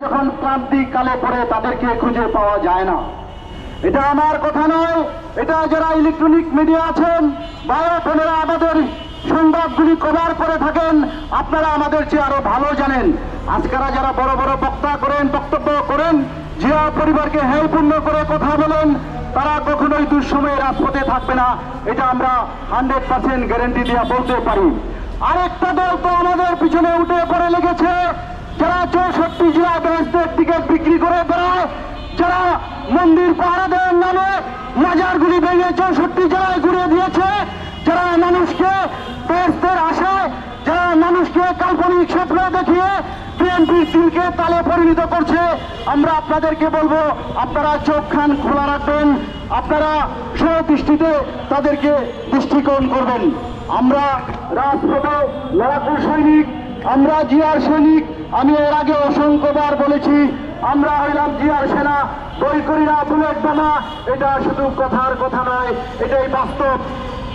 যখন ক্রান্তি কালে পরে তাদেরকে খুঁজে পাওয়া যায় না। এটা আমার কথা নয়, এটা যারা ইলেকট্রনিক মিডিয়া আছেন বায়ো বোনেরা আমাদের সংবাদগুলি কভার করে থাকেন, আপনারা আমাদের চেয়ে আরও ভালো জানেন। আজকারা যারা বড় বড় বক্তা করেন, বক্তব্য করেন, জিয়া পরিবারকে হেয়পূর্ণ করে কথা বলেন, তারা কখনোই দুঃসময়ে রাজপথে থাকবে না। এটা আমরা হান্ড্রেড পার্সেন্ট গ্যারেন্টি দিয়ে বলতে পারি। আরেকটা দল তো আমাদের পিছনে উঠে পড়ে লেগেছে যারা চৌষট্টি জেলা ব্যাংকের টিকিট বিক্রি করে বেড়ায়, যারা মন্দির পাহারা দেওয়ার নামে মাজারগুলি ভেঙে চৌষট্টি জেলায় ঘুরে দিয়েছে, যারা মানুষকে বেহেস্তের আশায়, যারা মানুষকে কাল্পনিক স্বপ্ন দেখিয়ে বিএনপির দিলকে তালে পরিণত করছে, আমরা আপনাদেরকে বলব, আপনারা চোখ খান খোলা রাখবেন, আপনারা সদৃষ্টিতে তাদেরকে দৃষ্টিকোণ করবেন। আমরা রাজপথে লড়াকু সৈনিক আমরা জিয়ার সৈনিক, আমি এর আগে অসংখ্যবার বলেছি, আমরা হইলাম জিয়ার সেনা বই করি না বুলেট বোমা, এটা শুধু কথার কথা নয়, এটাই বাস্তব।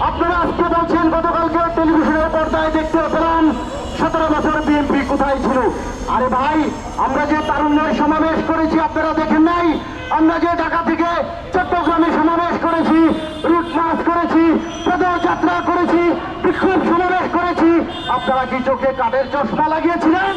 আপনারা আজকে বলছেন, গতকালকে টেলিভিশনের পর্দায় দেখতে পেলাম, সতেরো বছর বিএনপি কোথায় ছিল। আরে ভাই, আমরা যে তারুণ্যের সমাবেশ করেছি, আপনারা দেখেন নাই, আমরা যে ঢাকা থেকে চট্টগ্রামে সমাবেশ করেছি রুট মার্চ করেছি পদযাত্রা করেছি, বিক্ষোভ সমাবেশ করেছি। আপনারা কি চোখে কাঠের চশমা লাগিয়েছিলেন?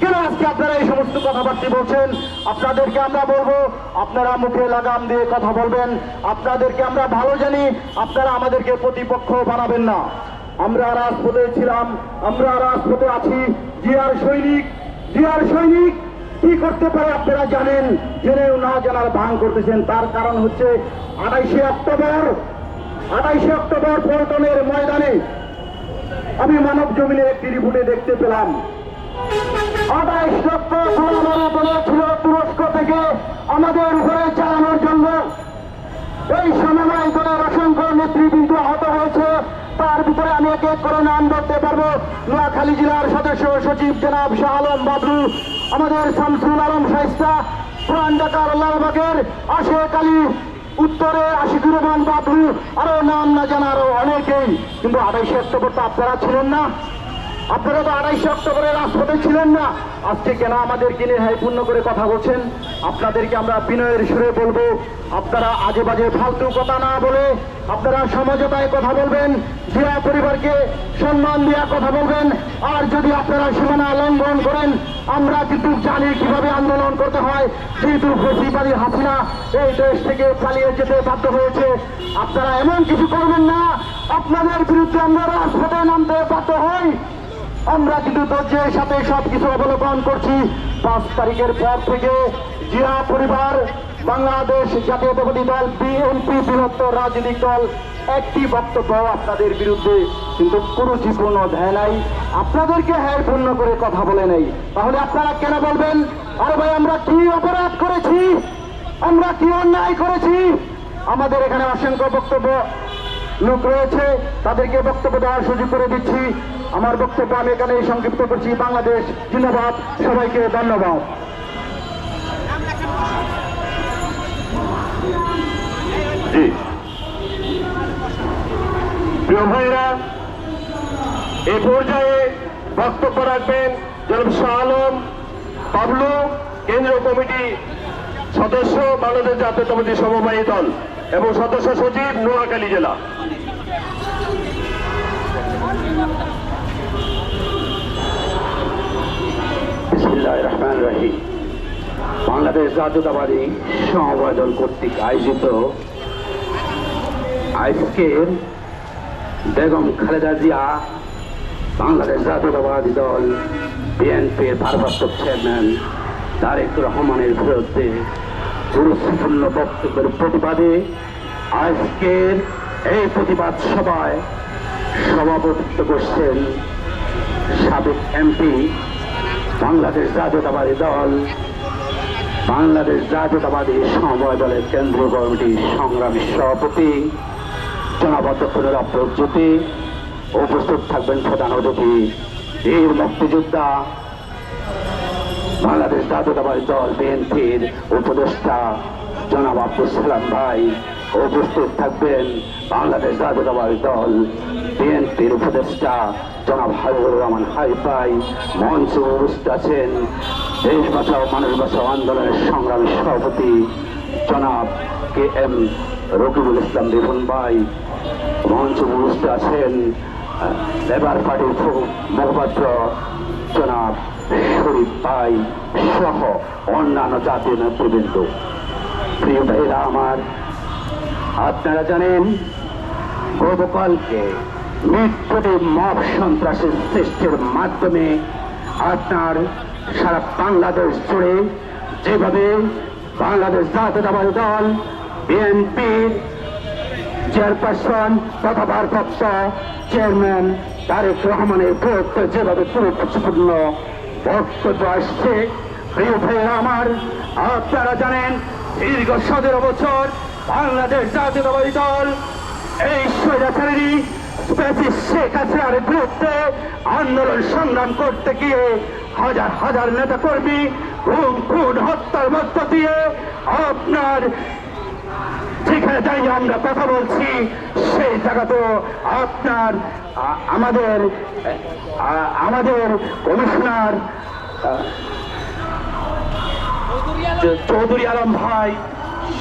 কেন আজকে আপনারা এই সমস্ত কথাবার্তা বলছেন? আপনাদেরকে আমরা বলব, আপনারা মুখে লাগাম দিয়ে কথা বলবেন। আপনাদেরকে আমরা ভালো জানি, আপনারা আমাদেরকে প্রতিপক্ষ বানাবেন না। আমরা রাজপথে ছিলাম, আমরা রাজপথে আছি। জিয়ার সৈনিক জিয়ার সৈনিক। কি করতে পারে আপনারা জানেন? জেনেও না জানার ভাঙ করতেছেন। তার কারণ হচ্ছে আঠাইশে অক্টোবর আঠাইশে অক্টোবর পল্টনের ময়দানে আমি মানব জমিনের একটি রিপোর্টে দেখতে পেলাম। তুরস্ক থেকে আমাদের উপরে চালানোর জন্য। এই সমন্বয় দলের অসংখ্য নেতৃবৃন্দ আহত হয়েছে। তার ভিতরে আমি এক এক করে নাম ধরতে পারব। নোয়াখালী জেলার সদস্য সচিব জনাব শাহ আলম বাবলু, আমাদের শামসুল আলম শাইস্তা, পুরান ঢাকার লালবাগের আশেখ আলী, উত্তরে আশিকুর রহমান বাবলু, আরও নাম না জানা আরও অনেকেই। কিন্তু আড়াইশে অক্টোবর তো আপনারা ছিলেন না। আপনারা তো আড়াইশে অক্টোবরে রাজপথে ছিলেন না। আজকে কেন আমাদের কিনে হাইপূর্ণ করে কথা বলছেন? আপনাদেরকে আমরা বিনয়ের সুরে বলব, আপনারা আজে বাজে ফালতু কথা না বলে আপনারা সমঝোতায় কথা বলবেন, জিয়া পরিবারকে সম্মান দেওয়া কথা বলবেন, আর যদি আপনারা সীমানা লঙ্ঘন করেন, আমরা কিন্তু জানি কীভাবে আন্দোলন করতে হয়। যেহেতু ফসিবাদী হাসিনা এই দেশ থেকে পালিয়ে যেতে বাধ্য হয়েছে, আপনারা এমন কিছু করবেন না, আপনাদের বিরুদ্ধে আমরা রাজপথে নামতে বাধ্য হই। আমরা কিন্তু ধৈর্যের সাথে সবকিছু অবলোকন করছি। পাঁচ তারিখের পর থেকে জিয়া পরিবার, বাংলাদেশ জাতীয়তাবাদী দল, বিএনপি, বৃহত্তর রাজনৈতিক দল, একটি বক্তব্য আপনাদের বিরুদ্ধে, কিন্তু কুরুচিপূর্ণ দেয় নাই। আপনাদেরকে হ্যায় পূর্ণ করে কথা বলে নাই। তাহলে আপনারা কেন বলবেন, আরে ভাই, আমরা কি অপরাধ করেছি? আমরা কি অন্যায় করেছি? আমাদের এখানে অসংখ্য বক্তব্য লোক রয়েছে, তাদেরকে বক্তব্য দেওয়ার সুযোগ করে দিচ্ছি। আমার বক্তব্য আমি এখানে সংক্ষিপ্ত করছি। বাংলাদেশ জিন্দাবাদ। সবাইকে ধন্যবাদ। প্রিয় ভাইরা, এ পর্যায়ে বক্তব্য রাখবেন জনাব শাহ আলম, পাবলু কেন্দ্রীয় কমিটি সদস্য বাংলাদেশ জাতীয়তাবাদী সমবায়ী দল এবং সদস্য সচিব নোয়াখালী জেলা। রহমান রহিম বাংলাদেশ জাতীয়তাবাদী সমবায় দল কর্তৃক আয়োজিত আজকের বেগম খালেদা জিয়া বাংলাদেশ জাতীয়তাবাদী দল, বিএনপির ভারপ্রাপ্ত চেয়ারম্যান তারেক রহমানের বিরুদ্ধে গুরুত্বপূর্ণ বক্তব্যের প্রতিবাদে আজকের এই প্রতিবাদ সভায় সভাপতিত্ব করছেন সাবেক এমপি বাংলাদেশ জাতীয়তাবাদী দল। বাংলাদেশ জাতীয়তাবাদী সমবায় দলের কেন্দ্রীয় কমিটির সংগ্রামী সভাপতি। জনাবদ্ধ প্রজ্যোতি উপস্থিত থাকবেন প্রধান অতিথি বীর মুক্তিযোদ্ধা। বাংলাদেশ জাতীয়তাবাদী দল বিএনপির উপদেষ্টা জনাব আব্দুল সালাম ভাই। উপস্থিত থাকবেন বাংলাদেশ জাতীয়তাবাদী দল, বিএনপির উপদেষ্টা জনাব হাবিবুর রহমান হাইপাই মঞ্চে উপস্থিত আছেন দেশ বাঁচাও, মানুষ বাঁচাও আন্দোলনের সংগ্রামী সভাপতি জনাব কে এম রকিবুল ইসলাম রিফন ভাই। মঞ্চে উপস্থিত আছেন লেবার পার্টির মুখপাত্র জনাব শরীফ ভাই সহ অন্যান্য জাতীয় নেতৃবৃন্দ। প্রিয় ভাইরা, আমার আপনারা জানেন, গতকালকে মৃত্যুতে মব সন্ত্রাসের সৃষ্টির মাধ্যমে আপনার সারা বাংলাদেশ জুড়ে যেভাবে বাংলাদেশ জাতীয়তাবাদী দল, বিএনপির চেয়ারপারসন তথা ভারপ্রাপ্ত চেয়ারম্যান তারেক রহমানের বিরুদ্ধে যেভাবে গুরুত্বপূর্ণ বক্তব্য আসছে। প্রিয় ভাইয়েরা আমার, আপনারা জানেন, দীর্ঘ সতেরো বছর বাংলাদেশ জাতীয়তাবাদী দল, এই স্বৈরাচারী স্পেসিস শেখ হাসিনার বিরুদ্ধে আন্দোলন সংগ্রাম করতে গিয়ে হাজার হাজার নেতা কর্মী খুন খুন, হত্যার মধ্য দিয়ে আপনার যেখানে দাঁড়িয়ে আমরা কথা বলছি, সেই জায়গাতেও আপনার আমাদের আমাদের কমিশনার চৌধুরী আলম ভাই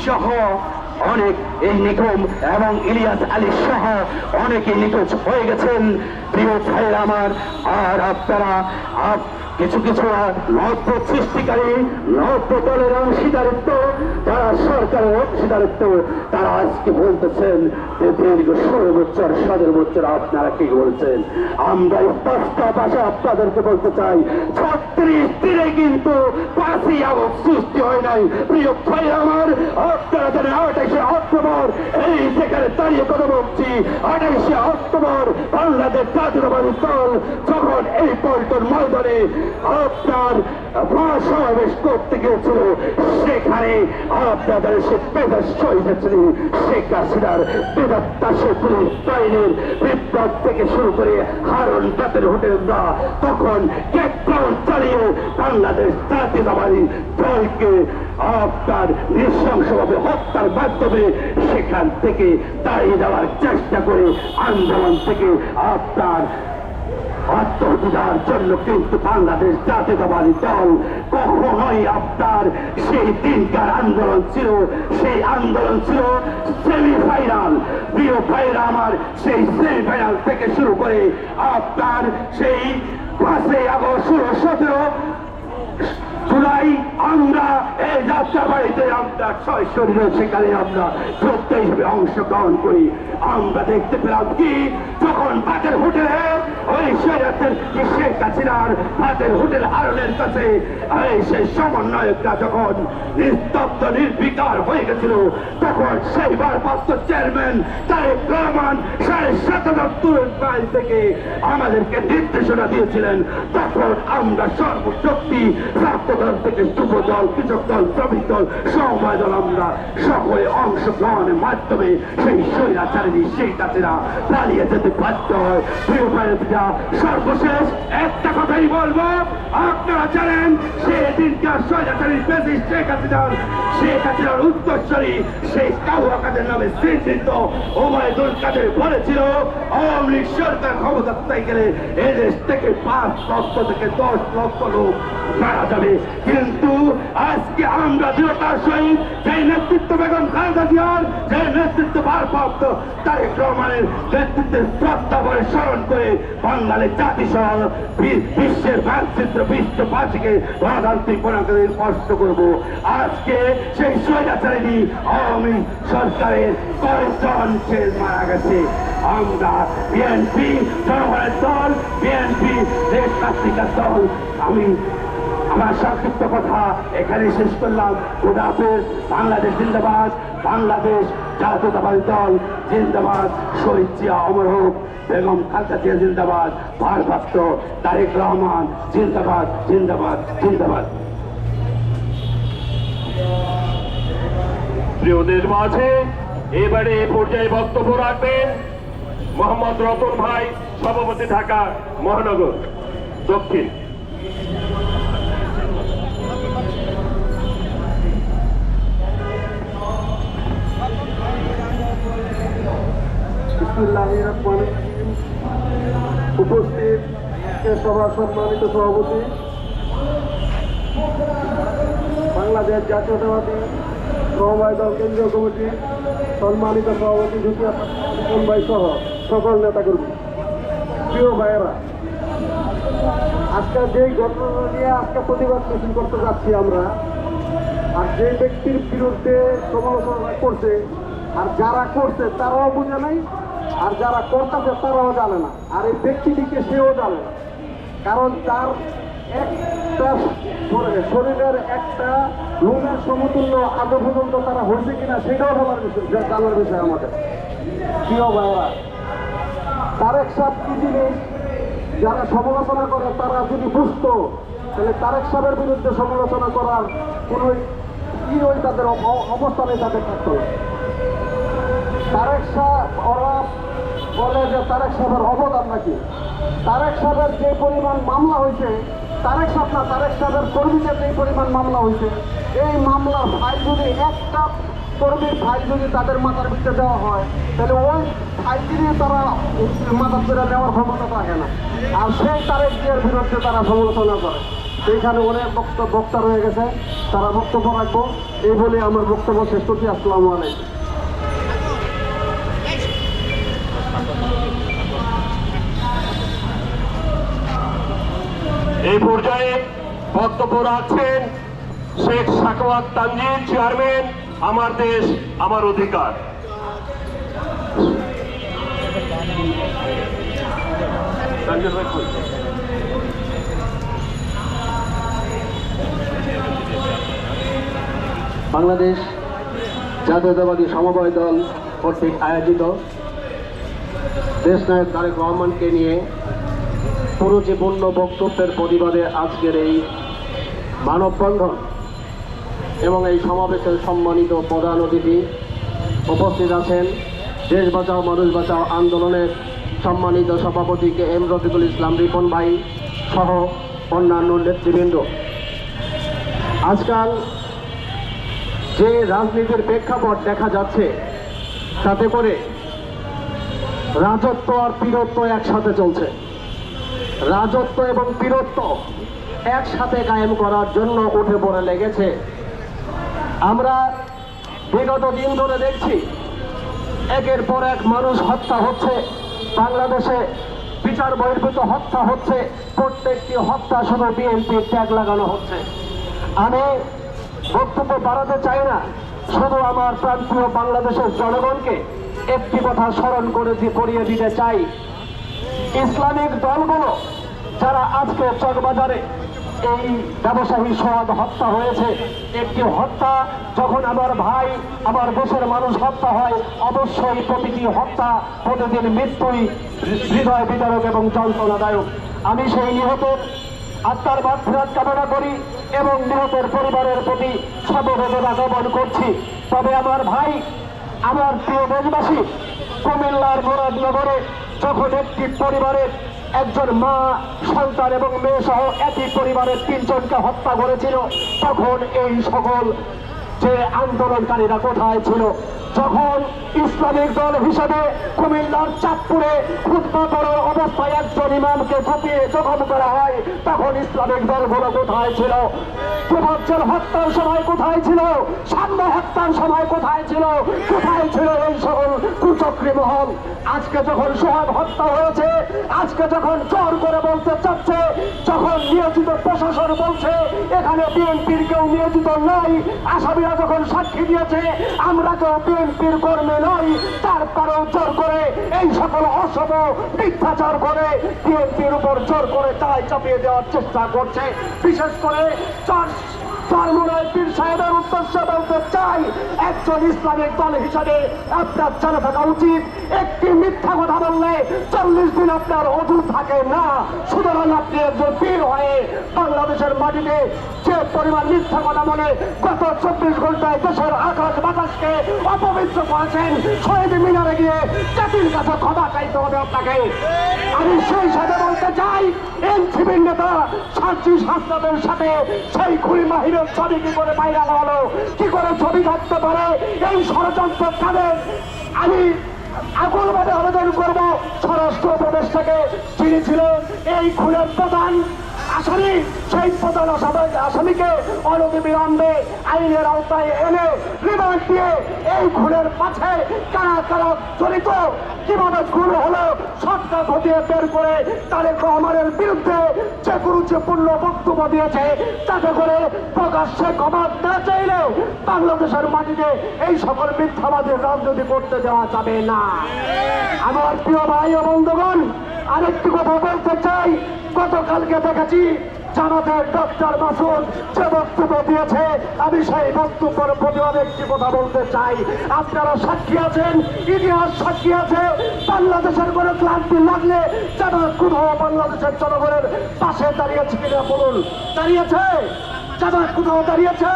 সহ অনেক এই নিগম এবং ইলিয়াস আলী সহ অনেকে নিখোঁজ হয়ে গেছেন। প্রিয় ভাইয়ের আমার, আর আপনারা আপ- কিছু কিছু নব্য সৃষ্টিকারী নব্য দলের অংশীদারিত্ব, যারা সরকারের অংশীদারিত্ব, তারা আজকে বলতেছেন যে দীর্ঘ ষোলো বছর, সতেরো বছর আপনারা কি বলছেন? আমরা স্পষ্ট ভাষা আপনাদেরকে বলতে চাই। ছত্রিশ দিনে কিন্তু পাঁচই আগস্ট সৃষ্টি হয় নাই। প্রিয় ভাই আমার আপনারা জানেন আঠাশে অক্টোবর, এই সেখানে দাঁড়িয়ে কথা বলছি, আঠাশে অক্টোবর, বাংলাদেশ জাতীয়তাবাদী দল যখন এই পল্টন ময়দানে আপনার মহাসমাবেশ করতে গিয়েছিল। সেখানে আপনাদের সে পেজার শহীদ ছিলেন শেখ হাসিনার পুলিশ বাহিনীর বিপ্লব থেকে শুরু করে হারন জাতের হোটেলরা তখন ক্যাকডাউন চালিয়ে বাংলাদেশ জাতীয়তাবাদী দলকে আপনার নৃশংসভাবে হত্যার মাধ্যমে সেখান থেকে দাঁড়িয়ে যাওয়ার চেষ্টা করে আন্দোলন থেকে আপনার আত্মহত্যার জন্য কিন্তু বাংলাদেশ জাতীয়তাবাদী দল কখনোই আপনার সেই দিনকার আন্দোলন ছিল, সেই আন্দোলন ছিল সেমিফাইনাল প্রিয় ভাইরা আমার, সেই সেমিফাইনাল থেকে শুরু করে আপনার সেই পাঁচই আগস্ট ষোলো, সতেরো জুলাই আমরা এই যাত্রা বাড়িতে আমরা ছয় শরীরে সেখানে আমরা হিসেবে অংশগ্রহণ করি। আমরা দেখতে পেলাম কি, যখন বাটের হোটেলে, ওই সৈরাতের শেখ হাসিনার বাটের হোটেল হারনের কাছে সেই সমন্বয়করা যখন নিস্তব্ধ, নির্বিকার হয়ে গেছিল, তখন সেই ভারপ্রাপ্ত চেয়ারম্যান তারেক রহমান সাড়ে সাত হাজার দূরের বাইরে থেকে আমাদেরকে নির্দেশনা দিয়েছিলেন, তখন আমরা সর্বশক্তি ছাত্রদল থেকে যুব দল কৃষক দল শ্রমিক দল সমবায় দল আমরা সকলে অংশগ্রহণের মাধ্যমে সেই স্বৈরাচারী সেই কাছেরা পালিয়ে যেতে বাধ্য হয়। প্রিয় সর্বশেষ একটা কথাই বলব, আপনারা জানেন সেদিনকার স্বৈরাচারী বেশি শেখ হাসিনার শেখ হাসিনার উত্তরস্বরী সেই কাউয়া কাদের নামে চিহ্নিত ওবায়দুল কাদের বলেছিল, আওয়ামী লীগ সরকার ক্ষমতায় গেলে এদেশ থেকে পাঁচ লক্ষ থেকে দশ লক্ষ লোক মারা যাবে। কিন্তু আজকে আমরা দৃঢ়তার সহিত যে নেতৃত্ব বেগম খালেদা জিয়ার যে নেতৃত্ব ভারপ্রাপ্ত তারেক রহমানের নেতৃত্বের করে স্মরণ করে বাঙালির জাতিসহ বিশ্বের মানচিত্র বিশ্ববাসীকে গণতান্ত্রিক প্রণালী স্পষ্ট করব। আজকে সেই স্বৈরাচারী আওয়ামী সরকারের কয়েকজন সে মারা গেছে। আমরা বিএনপি, জনগণের দল, বিএনপি দেশ রাষ্ট্রিকার দল, আমি আমার সংক্ষিপ্ত কথা এখানে শেষ করলাম। খুদাফেজ বাংলাদেশ জিন্দাবাদ, বাংলাদেশ জাতীয়তাবাদী দল জিন্দাবাদ। শহীদ জিয়া অমর হোক, বেগম খালদা জিয়া জিন্দাবাদ। ভারপ্রাপ্ত তারেক রহমান, জিন্দাবাদ জিন্দাবাদ জিন্দাবাদ। প্রিয় দেশবাসী এবারে এ পর্যায়ে বক্তব্য রাখবেন মোহাম্মদ রতন ভাই, সভাপতি ঢাকা মহানগর, দক্ষিণ রহমান উপস্থিত এ সভার সম্মানিত সভাপতি, বাংলাদেশ জাতীয়তাবাদী সমবায় দল কেন্দ্রীয় কমিটি, সম্মানিত সভাপতি জুতিয়া ভাই সহ সকল নেতাকর্মী। প্রিয় ভাইয়েরা, আজকে যেই ঘটনা নিয়ে আজকে প্রতিবাদ মিছিল করতে যাচ্ছি আমরা, আর যে ব্যক্তির বিরুদ্ধে সমালোচনা করছে, আর যারা করছে, তারাও বুঝে নাই আর যারা করতেছে তারাও জানে না। আর এই ব্যক্তিটিকে সেও জানে না। কারণ তার একটা শরীরে- শরীরের একটা লোমের সমতুল্য আদৌ পর্যন্ত তারা হয়েছে কিনা সেটাও বলার বিষয় জানার বিষয় আমাদের। প্রিয় ভাইরা তারেক সাহেব কি জিনিস? যারা সমালোচনা করে, তারা যদি বুঝতো, তাহলে তারেক সাহেবের বিরুদ্ধে সমালোচনা করার কোন কি ওই তাদের অবস্থানে তাদের থাকতো তারেক ওরা বলে যে তারেক সাহেবের অবদান নাকি? তারেক সাহেবের যে পরিমাণ মামলা হয়েছে, তারেক সাহেব না, তারেক সাহেবের কর্মীদের যে পরিমাণ মামলা হয়েছে, এই মামলার ফাইল যদি একটা কর্মীর ফাইল যদি তাদের মাথার ভিতরে দেওয়া হয়, তাহলে ওই ফাইলটি নিয়ে তারা মাথার ভিতরে নেওয়ার ক্ষমতা থাকে না। আর সেই তারেক জিয়ার বিরুদ্ধে তারা সমালোচনা করে। সেইখানে অনেক বক্তা রয়ে গেছে, তারা বক্তব্য রাখব। এই বলে আমার বক্তব্য শেষ করছি। আসসালামু আলাইকুম। এই পর্যায়ে বক্তব্য রাখছেন শেখ সাকওয়াত তানজির চেয়ারম্যান, আমার দেশ, আমার অধিকার? বাংলাদেশ জাতীয়তাবাদী সমবায় দল কর্তৃক আয়োজিত দেশ দেশনায়ক তারেক রহমানকে নিয়ে পুরুচিপূর্ণ বক্তব্যের প্রতিবাদে আজকের এই মানববন্ধন এবং এই সমাবেশের সম্মানিত প্রধান অতিথি উপস্থিত আছেন। দেশ বাঁচাও, মানুষ বাঁচাও আন্দোলনের সম্মানিত সভাপতি কে এম রফিকুল ইসলাম রিপন ভাই সহ অন্যান্য নেতৃবৃন্দ। আজকাল যে রাজনীতির প্রেক্ষাপট দেখা যাচ্ছে, তাতে করে রাজত্ব আর বীরত্ব একসাথে চলছে। রাজত্ব এবং বীরত্ব একসাথে কায়েম করার জন্য উঠে পড়ে লেগেছে। আমরা বিগত দিন ধরে দেখছি, একের পর এক মানুষ হত্যা হচ্ছে, বাংলাদেশে বিচার বহির্ভূত হত্যা হচ্ছে, প্রত্যেকটি হত্যা শুধু বিএনপির ট্যাগ লাগানো হচ্ছে। আমি বক্তব্য বাড়াতে চাই না, শুধু আমার প্রান্তীয় বাংলাদেশের জনগণকে একটি কথা স্মরণ করে করিয়ে দিতে চাই ইসলামিক দলগুলো যারা আজকে চকবাজারে এই ব্যবসায়ী সোহাগ হত্যা হয়েছে, একটি হত্যা যখন আমার ভাই, আমার দেশের মানুষ হত্যা হয়, অবশ্যই প্রতিটি হত্যা প্রতিদিন মৃত্যুই হৃদয় বিদারক এবং যন্ত্রণাদায়ক। আমি সেই নিহতের আত্মার মাতৃরাত কামনা করি এবং নিহতের পরিবারের প্রতি সর্ববেদনা জ্ঞাপন করছি। তবে আমার ভাই, আমার প্রিয় দেশবাসী, কুমিল্লার মুরাদনগরে যখন একটি পরিবারের একজন মা, সন্তান এবং মেয়ে সহ একই পরিবারের তিনজনকে হত্যা করেছিল। তখন এই সকল যে আন্দোলনকারীরা কোথায় ছিল যখন ইসলামিক দল হিসেবে কুমিল্লার চাঁদপুরে খুতবা করার অবস্থায় একজন ইমামকে ঝাঁপিয়ে জখম করা হয়, তখন ইসলামিক দলগুলো কোথায় ছিল? প্রবজ্জল হত্যার সময় কোথায় ছিল? সাম্য হত্যার সময় কোথায় ছিল? কোথায় ছিল এই সকল কুচক্রী মহল? আজকে যখন সোহাগ হত্যা হয়েছে, আজকে যখন জোর করে বলতে চাচ্ছে, যখন নিয়োজিত প্রশাসন বলছে, এখানে বিএনপির কেউ নিয়োজিত নাই, আসামিরা যখন সাক্ষী দিয়েছে, আমরা কেউ বিএনপির কর্মী নয় তারপরেও জোর করে এই সকল অসম মিথ্যাচার করে বিএনপির উপর জোর করে তাই চাপিয়ে দেওয়ার চেষ্টা করছে। বিশেষ করে চার হিসাবে থাকা উচিত। একটি মিথ্যা কথা বললে চল্লিশ দিন থাকে বাংলাদেশের মাটিতে যে পরিমাণ মিথ্যা কথা বলে গত চব্বিশ ঘন্টায় দেশের আকাশ বাতাসকে অপবিত্র করেছেন, শহীদ মিনারে গিয়ে জাতির কাছে ক্ষমা চাইতে হবে আপনাকে। আমি সেই সাথে বলতে চাই, এনসিপির নেতা সার্জি শাস্ত্রদের সাথে সেই খুলি মাহিরের ছবি কি করে ভাইরাল হলো? কি করে ছবি থাকতে পারে? এই ষড়যন্ত্র কাদের? আমি আকুলভাবে আবেদন করব স্বরাষ্ট্র প্রদেশটাকে তিনি ছিলেন এই খুনের প্রধান আসামি সেই প্রধান আসামি আসামিকে অনতি বিলম্বে আইনের আওতায় এনে রিমান্ড দিয়ে এই খুনের পাশে কারা কারা জড়িত? কীভাবে খুন হলো? সবটা ঘটিয়ে বের করে তারেক রহমানের বিরুদ্ধে যে গুরুত্বপূর্ণ বক্তব্য দিয়েছে, তাতে করে প্রকাশ্যে ক্ষমা না চাইলেও বাংলাদেশের মাটিতে এই সকল মিথ্যাবাদের রাজনীতি করতে দেওয়া যাবে না। আমার প্রিয় ভাই ও বন্ধুগণ, আরেকটি কথা বলতে চাই। গতকালকে দেখেছি জামাতের ডক্টর মাসুদ যে বক্তব্য দিয়েছে। আমি সেই বক্তব্যের প্রতিবাদ একটি কথা বলতে চাই। আপনারা সাক্ষী আছেন, ইতিহাস সাক্ষী আছে। বাংলাদেশের কোনো ক্লান্তি লাগলে জামাত কোথাও বাংলাদেশের জনগণের পাশে দাঁড়িয়েছে কিনা বলুন। দাঁড়িয়েছে? জামাত কোথাও দাঁড়িয়েছে?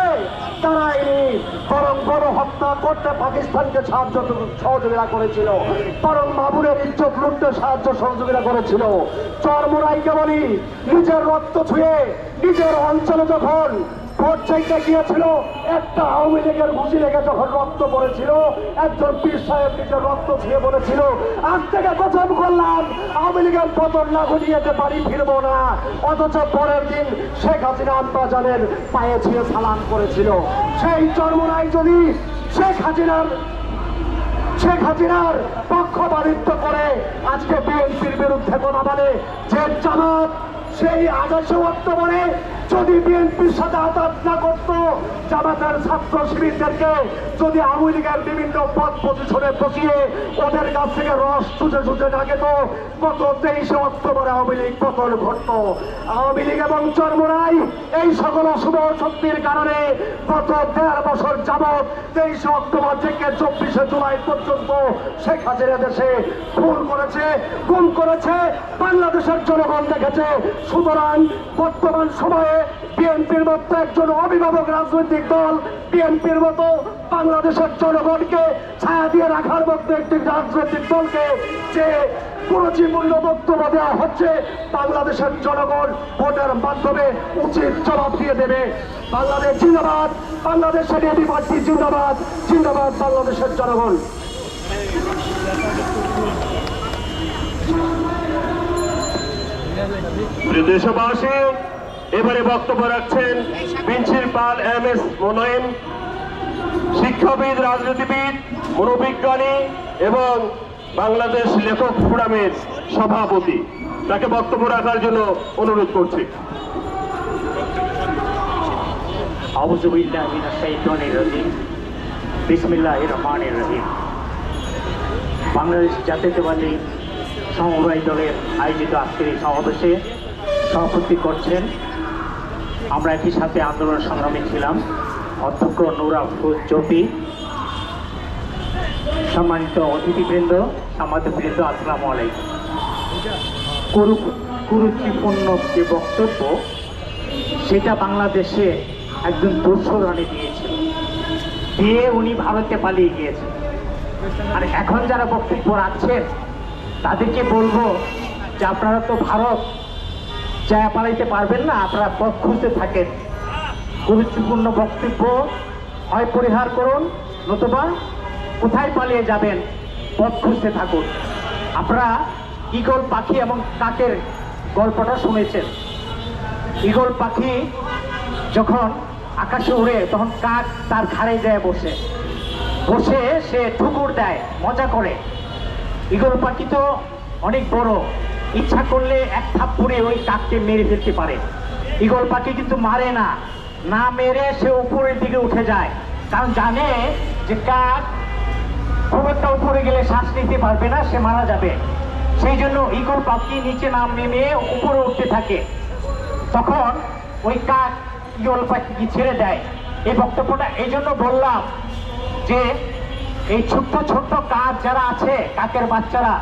দাঁড়ায়নি। বরং বড় হত্যা করতে পাকিস্তানকে সাহায্য সহযোগিতা করেছিল। বরং মামুনের ইজ্জত লুটতে সাহায্য সহযোগিতা করেছিল। চরমরাইকে বলি, নিজের রক্ত ছুঁয়ে নিজের অঞ্চলে যখন ভোট চাইতে গিয়েছিল। একটা আওয়ামী লীগের ঘুষি লেগে যখন রক্ত পড়েছিল, একজন পীর সাহেব নিজের রক্ত ছুঁয়ে বলেছিল, আজ থেকে প্রথম করলাম। আওয়ামী লীগের পতন না ঘটিয়ে যে বাড়ি ফিরবো না। অথচ পরের দিন শেখ হাসিনা আব্বাজানের পায়ে ছিঁড়ে সালাম করেছিল। সেই চর্মনাই যদি শেখ হাসিনার শেখ হাসিনার পক্ষপাতিত্ব করে, আজকে বিএনপির বিরুদ্ধে কথা বলে, যে জামাত সেই আদর্শ বর্তমানে যদি বিএনপির সাথে আঘাত না করত, জামাতের ছাত্র শিবিরদেরকে যদি আওয়ামী লীগের বিভিন্ন পদ পজিশনে বসিয়ে ওদের কাছ থেকে রস চুষে চুষে না তো গত তেইশে অক্টোবরে আওয়ামী লীগ পতন ঘটত। আওয়ামী লীগ এবং চর্মরাই এই সকল অশুভ শক্তির কারণে গত দেড় বছর যাবৎ তেইশে অক্টোবর থেকে চব্বিশে জুলাই পর্যন্ত শেখ হাসিনা দেশে খুন করেছে, গুম করেছে, বাংলাদেশের জনগণ দেখেছে। সুতরাং বর্তমান সময়ে বিএনপির মতো একজন অভিভাবক রাজনৈতিক দল বিএনপির মতো বাংলাদেশের জনগণকে ছায়া দিয়ে রাখার মতো একটি রাজনৈতিক দলকে যে কুরুচিপূর্ণ বক্তব্য দেওয়া হচ্ছে, বাংলাদেশের জনগণ ভোটের মাধ্যমে উচিত জবাব দিয়ে দেবে। বাংলাদেশ জিন্দাবাদ বাংলাদেশের এডি পার্টি জিন্দাবাদ জিন্দাবাদ বাংলাদেশের জনগণ। দেশবাসী, এবারে বক্তব্য রাখছেন প্রিন্সিপাল এম এস মোনায়েম। শিক্ষাবিদ, রাজনীতিবিদ, মনোবিজ্ঞানী এবং বাংলাদেশ লেখক ফোরামের সভাপতি। তাকে বক্তব্য রাখার জন্য অনুরোধ করছি। বাংলাদেশ জাতীয়তাবাদী সমবায় দলের আয়োজিত আজকের এই সমাবেশে সভাপতি করছেন। আমরা একই সাথে আন্দোলন সংগ্রামী ছিলাম। অধ্যক্ষ নুরা ফুজ জ্যোতি সম্মানিত অতিথিবৃন্দ সাংবাদিকবৃন্দ আসসালামু আলাইকুম। কুরু কুরুচিপূর্ণ যে বক্তব্য, সেটা বাংলাদেশে একজন দুঃসরণে দিয়েছিল। দিয়ে উনি ভারতে পালিয়ে গিয়েছেন। আর এখন যারা বক্তব্য রাখছেন, তাদেরকে বলব যে আপনারা তো ভারত যা পালাইতে পারবেন না, আপনারা পথ খুঁজতে থাকেন। গুরুত্বপূর্ণ বক্তব্য হয় পরিহার করুন, নতুবা কোথায় পালিয়ে যাবেন, পথ খুঁজতে থাকুন। আপনারা ইগল পাখি এবং কাকের গল্পটা শুনেছেন। ঈগল পাখি যখন আকাশে উড়ে, তখন কাক তার ঘাড়ে যায় বসে। বসে সে ঠুকুর দেয়, মজা করে। ঈগল পাখি তো অনেক বড়, ইচ্ছা করলে এক থাপ থাপ্পড়ে ওই কাককে মেরে ফেলতে পারে। ঈগল পাখি কিন্তু মারে না। না মেরে সে উপরের দিকে উঠে যায়। কারণ জানে যে কাক খুব একটা উপরে গেলে শ্বাস নিতে পারবে না, সে মারা যাবে। সেই জন্য ঈগল পাখি নিচে নাম নেমে উপরে উঠতে থাকে। তখন ওই কাক ইগল পাখিকে ছেড়ে দেয়। এই বক্তব্যটা এই জন্য বললাম যে, এই ছোট্ট ছোট্ট কাক যারা আছে, কাকের বাচ্চারা,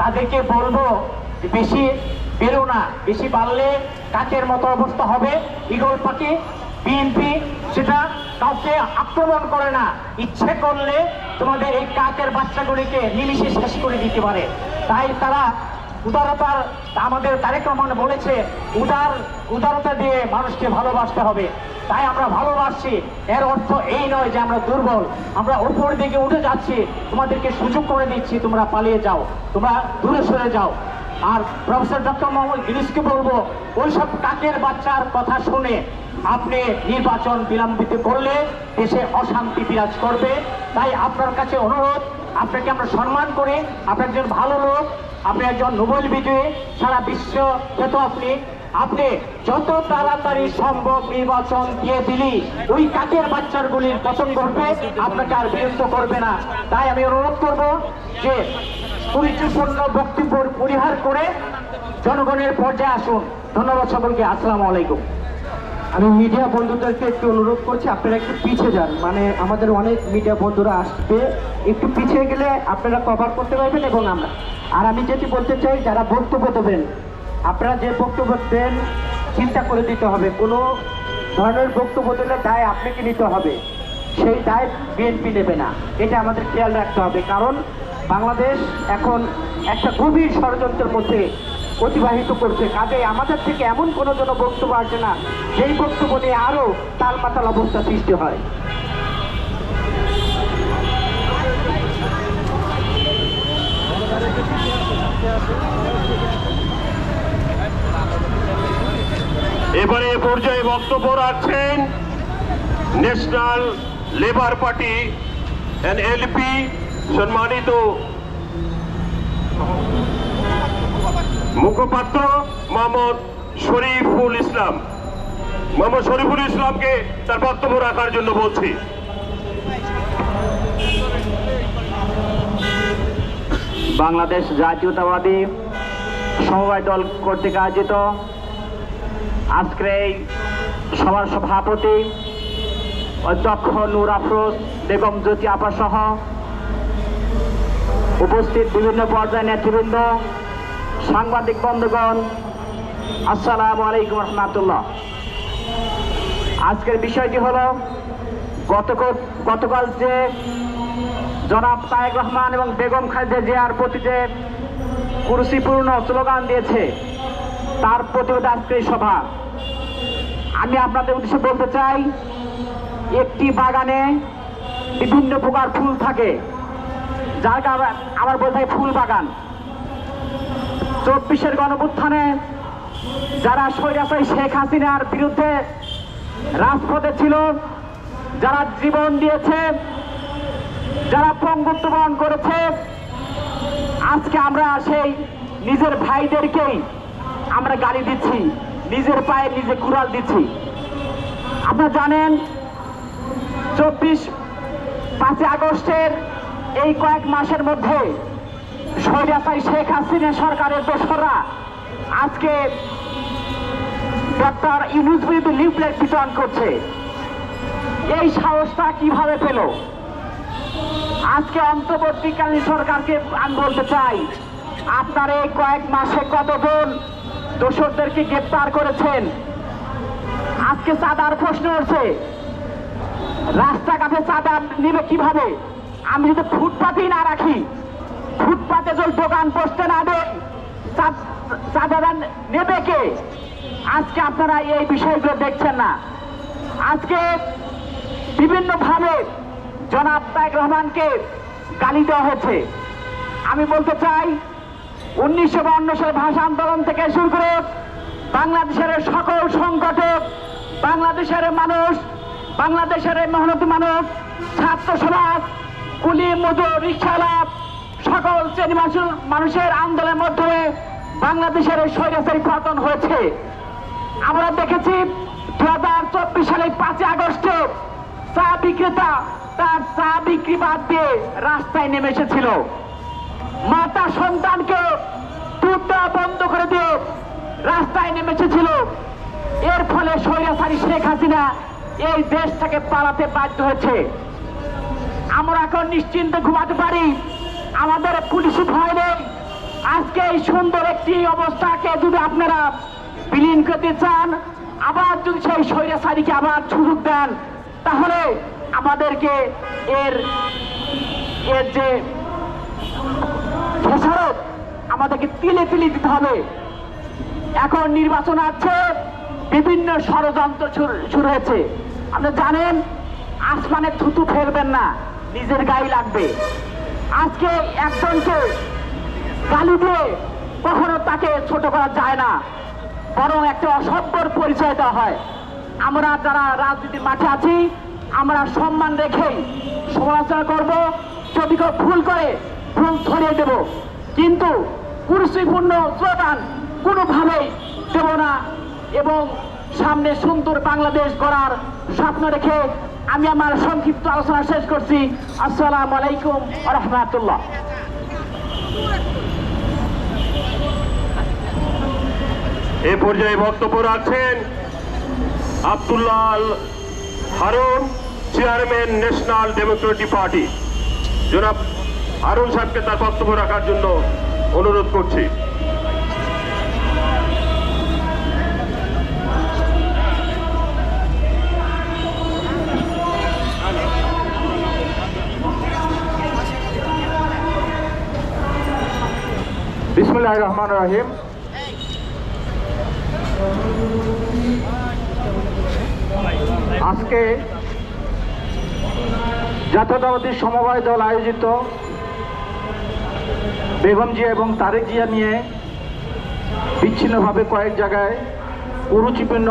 তাদেরকে বলব বেশি বেরো না। বেশি বাড়লে কাকের মতো অবস্থা হবে ইগল পাখি বিএনপি সেটা কাউকে আক্রমণ করে না। ইচ্ছে করলে তোমাদের এই কাকের বাচ্চাগুলিকে নিমিশে শেষ করে দিতে পারে। তাই তারা উদারতার, আমাদের তারেক রহমান বলেছে, উদার, উদারতা দিয়ে মানুষকে ভালোবাসতে হবে। তাই আমরা ভালোবাসছি। এর অর্থ এই নয় যে আমরা দুর্বল। আমরা উপর দিকে উঠে যাচ্ছি। তোমাদেরকে সুযোগ করে দিচ্ছি, তোমরা পালিয়ে যাও। তোমরা দূরে সরে যাও। আর প্রফেসর ডক্টর মোহাম্মদ ইলিশকে বলব, ওইসব কাকের বাচ্চার কথা শুনে আপনি নির্বাচন বিলম্বিত করলে দেশে অশান্তি বিরাজ করবে। তাই আপনার কাছে অনুরোধ, আপনাকে আমরা সম্মান করে, আপনি একজন ভালো লোক, আপনি একজন নোবেল বিজয়ী, সারা বিশ্ব যত আপনি আপনি যত তাড়াতাড়ি সম্ভব নির্বাচন দিয়ে দিলি, ওই কাকের বাচ্চারগুলির পছন্দ করবে আপনাকে আর বিরক্ত করবে না। তাই আমি অনুরোধ করব যে পরিচয়পূর্ণ বক্তব্য পরিহার করে জনগণের পর্যায়ে আসুন। ধন্যবাদ সকলকে। আসসালামু আলাইকুম। আমি মিডিয়া বন্ধুদেরকে একটু অনুরোধ করছি, আপনারা একটু পিছিয়ে যান। মানে আমাদের অনেক মিডিয়া বন্ধুরা আসবে, একটু পিছিয়ে গেলে আপনারা কভার করতে পারবেন এবং আমরা। আর আমি যেটি বলতে চাই, যারা বক্তব্য দেবেন, আপনারা যে বক্তব্য দেন, চিন্তা করে দিতে হবে। কোনো ধরনের বক্তব্য দিলে দায় আপনাকে নিতে হবে। সেই দায় বিএনপি নেবে না। এটা আমাদের খেয়াল রাখতে হবে। কারণ বাংলাদেশ এখন একটা গভীর ষড়যন্ত্রের মধ্যে অতিবাহিত করছে। কাজে আমাদের থেকে এমন কোনো যেন বক্তব্য আসে না, যেই বক্তব্য নিয়ে আরও তালপাতাল অবস্থা সৃষ্টি হয়। এবারে পর্যায়ে বক্তব্য রাখছেন National Labour Party, N LP সম্মানিত মুখপাত্র মোহাম্মদ শরীফুল ইসলাম। মোহাম্মদ শরীফুল ইসলামকে তার বক্তব্য রাখার জন্য বলছি। বাংলাদেশ জাতীয়তাবাদী সমবায় দল কর্তৃক আয়োজিত আজকের এই সভার সভাপতি অধ্যক্ষ নূর আফরোজ বেগম জ্যোতি আপা সহ উপস্থিত বিভিন্ন পর্যায়ের নেতৃবৃন্দ, সাংবাদিক বন্ধুগণ, আসসালামু আলাইকুম রহমতুল্লাহ। আজকের বিষয়টি হলো গতকাল গতকাল যে জনাব তায়েক রহমান এবং বেগম খালেদা জিয়ার প্রতি যে কুরুচিপূর্ণ স্লোগান দিয়েছে, তার প্রতিবাদে আজকে এই সভা। আমি আপনাদের উদ্দেশ্যে বলতে চাই, একটি বাগানে বিভিন্ন প্রকার ফুল থাকে। যার কারণে আমার বলতে ফুল বাগান। চব্বিশের গণপুত্থানে যারা স্বৈরাচারী শেখ হাসিনার বিরুদ্ধে রাজপথে ছিল, যারা জীবন দিয়েছে, যারা পঙ্গুত্ব বরণ করেছে, আজকে আমরা সেই নিজের ভাইদেরকেই আমরা গালি দিচ্ছি, নিজের পায়ে নিজে কুড়াল দিচ্ছি। আপনারা জানেন, চব্বিশ পাঁচই আগস্টের এই কয়েক মাসের মধ্যে স্বৈরাচারী শেখ হাসিনা সরকারের দোসররা আজকে ডক্টর ইউনুস বিরুদ্ধে লিফলেট বিতরণ করছে। এই সাহসটা কীভাবে পেল? আজকে অন্তর্বর্তীকালীন সরকারকে আমি বলতে চাই, আপনার এই কয়েক মাসে কতজন দোষরদেরকে গ্রেপ্তার করেছেন? আজকে চাঁদার প্রশ্ন উঠছে। রাস্তাঘাটে চাঁদা নেবে কীভাবে? আমি যদি ফুটপাতেই না রাখি। ফুটপাতে যদি দোকান বসতে না দেয় নেবে কে? আজকে আপনারা এই বিষয়গুলো দেখছেন না। আজকে বিভিন্নভাবে জনাব তায়েক রহমানকে গালি দেওয়া হয়েছে আমি বলতে চাই, উনিশশো বান্ন সালে ভাষা আন্দোলন থেকে শুরু করে বাংলাদেশের সকল সংগঠক, বাংলাদেশের মানুষ, বাংলাদেশের মেহনতি মানুষ, ছাত্র সমাজ কুলি মজুর রিক্সাওয়ালা সকল শ্রেণি মানুষ- মানুষের আন্দোলনের মাধ্যমে বাংলাদেশের স্বৈরাচারী পতন হয়েছে। আমরা দেখেছি দু হাজার চব্বিশ সালে পাঁচই আগস্টে চা বিক্রেতা তার চা বিক্রি বাদ দিয়ে রাস্তায় নেমে এসেছিল। মাতা সন্তানকে দুধ বন্ধ করে দিয়ে রাস্তায় নেমে এসেছিল। এর ফলে স্বৈরাচারী শেখ হাসিনা এই দেশ থেকে পালাতে বাধ্য হয়েছে। আমরা এখন নিশ্চিন্তে ঘুমাতে পারি। আমাদের পুলিশি ভয় নেই। আজকে এই সুন্দর একটি অবস্থাকে যদি আপনারা বিলীন করতে চান, আবার যদি সেই স্বৈরাচারীকে আবার সুযোগ দেন, তাহলে আমাদেরকে এর এর যে খেসারত আমাদেরকে তিলে তিলে দিতে হবে। এখন নির্বাচন আছে, বিভিন্ন ষড়যন্ত্র শুরু- হয়েছে। আপনি জানেন আসমানে থুতু ফেলবেন না। নিজের গায়ে লাগবে। আজকে একজনকে গালি দিয়ে কখনো তাকে ছোট করা যায় না, বরং একটা অসভ্যর পরিচয় দেওয়া হয়। আমরা যারা রাজনীতির মাঠে আছি, আমরা সম্মান রেখেই সমালোচনা করব, যদি কেউ ভুল করে, ভুল ধরিয়ে দেব। কিন্তু কুরুচিপূর্ণ স্লোগান কোনোভাবেই দেব না, এবং সামনে সুন্দর বাংলাদেশ গড়ার স্বপ্ন রেখে আমি আমার সংক্ষিপ্ত আলোচনা শেষ করছি। আসসালামু আলাইকুম রহমাতুল্লাহ। এ পর্যায়ে বক্তব্য রাখছেন Abdullah Harun, chairman National Democratic Party. জনাব হারুন সাহেবকে তার বক্তব্য রাখার জন্য অনুরোধ করছি। বিসমুল্লাহ রহমান রহিম আজকে জাতীয়তাবাদী সমবায় দল আয়োজিত বেগম জিয়া এবং তারেক জিয়া নিয়ে বিচ্ছিন্নভাবে কয়েক জায়গায় কুরুচিপূর্ণ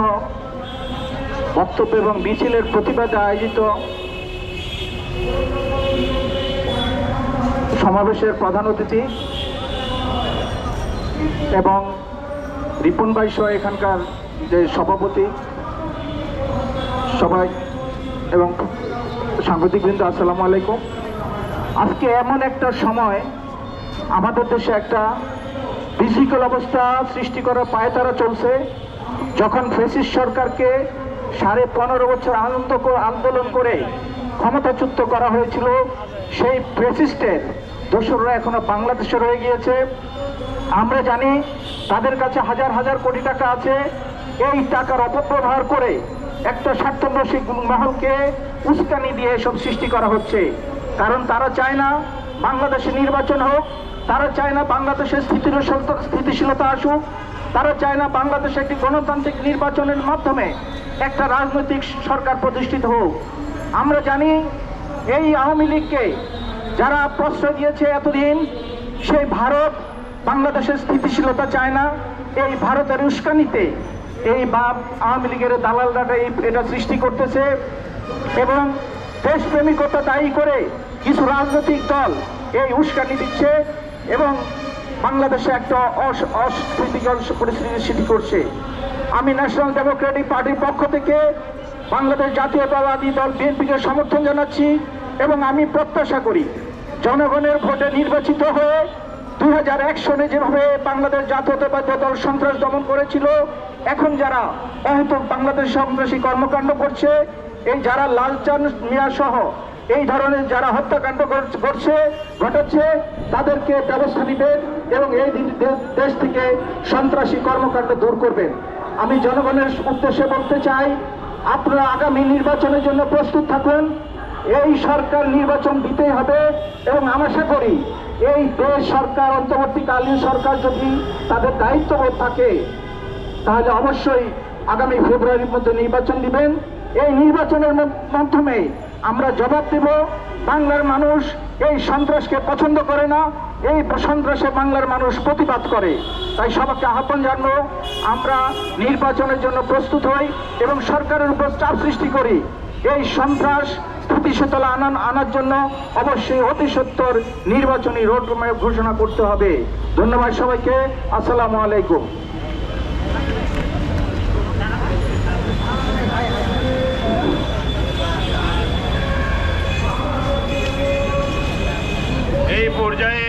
বক্তব্য এবং মিছিলের প্রতিবাদে আয়োজিত সমাবেশের প্রধান অতিথি এবং রিপন ভাই সহ এখানকার যে সভাপতি, সবাই এবং সাংবাদিকবৃন্দ, আসসালামু আলাইকুম। আজকে এমন একটা সময় আমাদের দেশে একটা ফিজিক্যাল অবস্থা সৃষ্টি করার পায়তারা চলছে, যখন ফেসিস সরকারকে সাড়ে পনেরো বছর আনন্দ আন্দোলন করে ক্ষমতাচ্যুত করা হয়েছিল, সেই ফেসিস্টের দোসররা এখনও বাংলাদেশে রয়ে গিয়েছে। আমরা জানি তাদের কাছে হাজার হাজার কোটি টাকা আছে। এই টাকার অপব্যবহার করে একটা স্বার্থন্বেষী মহলকে উস্কানি দিয়ে এসব সৃষ্টি করা হচ্ছে। কারণ তারা চায় না বাংলাদেশে নির্বাচন হোক, তারা চায় না বাংলাদেশের স্থিতিশীলতা আসুক, তারা চায় না বাংলাদেশে একটি গণতান্ত্রিক নির্বাচনের মাধ্যমে একটা রাজনৈতিক সরকার প্রতিষ্ঠিত হোক। আমরা জানি এই আওয়ামী লীগকে যারা প্রশ্রয় দিয়েছে এতদিন, সেই ভারত বাংলাদেশের স্থিতিশীলতা চায় না, এই ভারতের উস্কানিতে এই বাপ আওয়ামী লীগের দালালরা এটা সৃষ্টি করতেছে এবং দেশপ্রেমিকতা দায়ী করে কিছু রাজনৈতিক দল এই উস্কানি দিচ্ছে এবং বাংলাদেশে একটা অস- অস্থিতিকর পরিস্থিতি সৃষ্টি করছে। আমি ন্যাশনাল ডেমোক্রেটিক পার্টির পক্ষ থেকে বাংলাদেশ জাতীয়তাবাদী দল বিএনপিকে সমর্থন জানাচ্ছি এবং আমি প্রত্যাশা করি জনগণের ভোটে নির্বাচিত হয়ে দুই হাজার এক সনে যেভাবে বাংলাদেশ জাতীয়তাবাদী দল সন্ত্রাস দমন করেছিল, এখন যারা অহেতুক বাংলাদেশ সন্ত্রাসী কর্মকাণ্ড করছে, এই যারা লালচান মিয়া সহ এই ধরনের যারা হত্যাকাণ্ড করছে ঘটাচ্ছে, তাদেরকে ব্যবস্থা নেবেন এবং এই দি- দেশ থেকে সন্ত্রাসী কর্মকাণ্ড দূর করবেন। আমি জনগণের উদ্দেশ্যে বলতে চাই, আপনারা আগামী নির্বাচনের জন্য প্রস্তুত থাকুন। এই সরকার নির্বাচন দিতেই হবে এবং আমি আশা করি এই দেশ সরকার, অন্তর্বর্তীকালীন সরকার যদি তাদের দায়িত্ববোধ থাকে, তাহলে অবশ্যই আগামী ফেব্রুয়ারির মধ্যে নির্বাচন দিবেন। এই নির্বাচনের মাধ্যমে আমরা জবাব দেব, বাংলার মানুষ এই সন্ত্রাসকে পছন্দ করে না, এই সন্ত্রাসে বাংলার মানুষ প্রতিবাদ করে। তাই সবাইকে আহ্বান জানাব, আমরা নির্বাচনের জন্য প্রস্তুত হই এবং সরকারের উপর চাপ সৃষ্টি করি। এই সন্ত্রাস স্থিতিশীতলা আনান, আনার জন্য অবশ্যই অতি সত্তর নির্বাচনী রোড ঘোষণা করতে হবে। ধন্যবাদ সবাইকে। আসসালামু আলাইকুম। এই পর্যায়ে